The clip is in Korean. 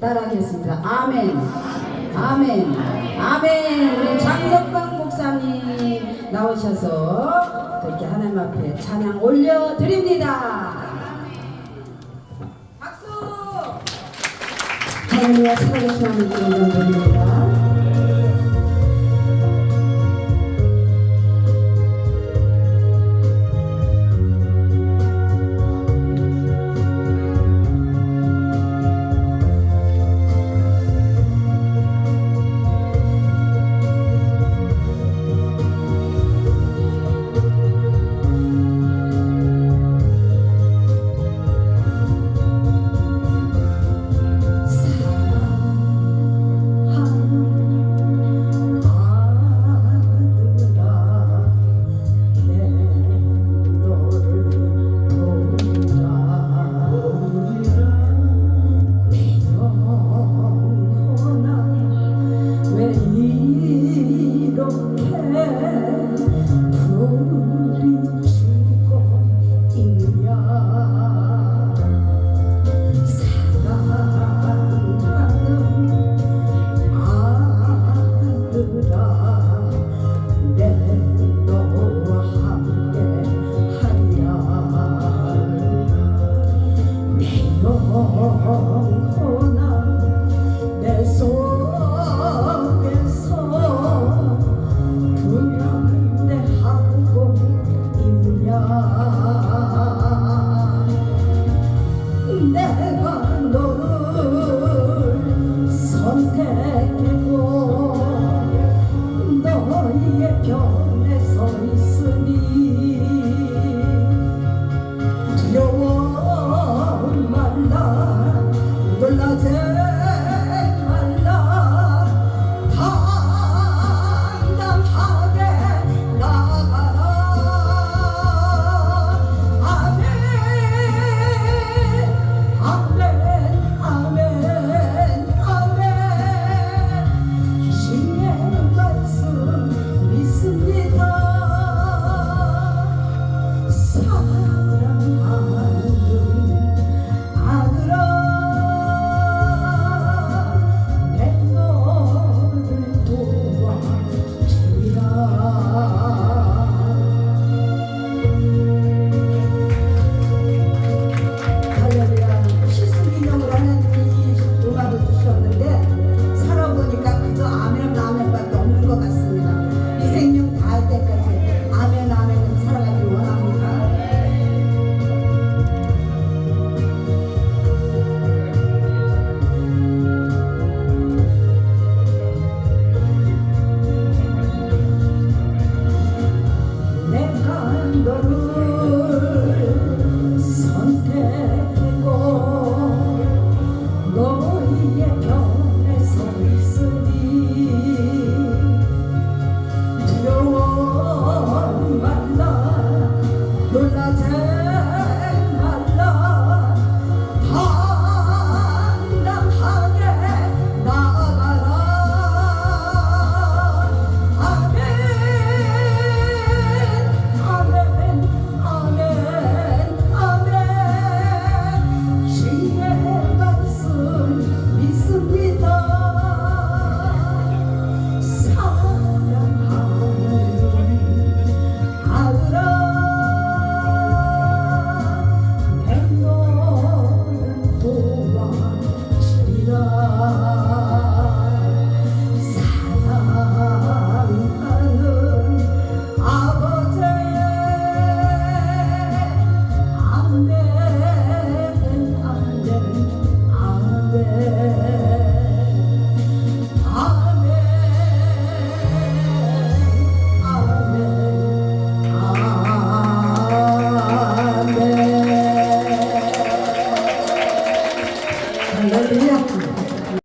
따라하겠습니다. 아멘. 아멘. 아멘. 우리 장석광 목사님 나오셔서 또 이렇게 하나님 앞에 찬양 올려드립니다. 박수! 할렐루야 살아계신 하나님 이름 드립니다. get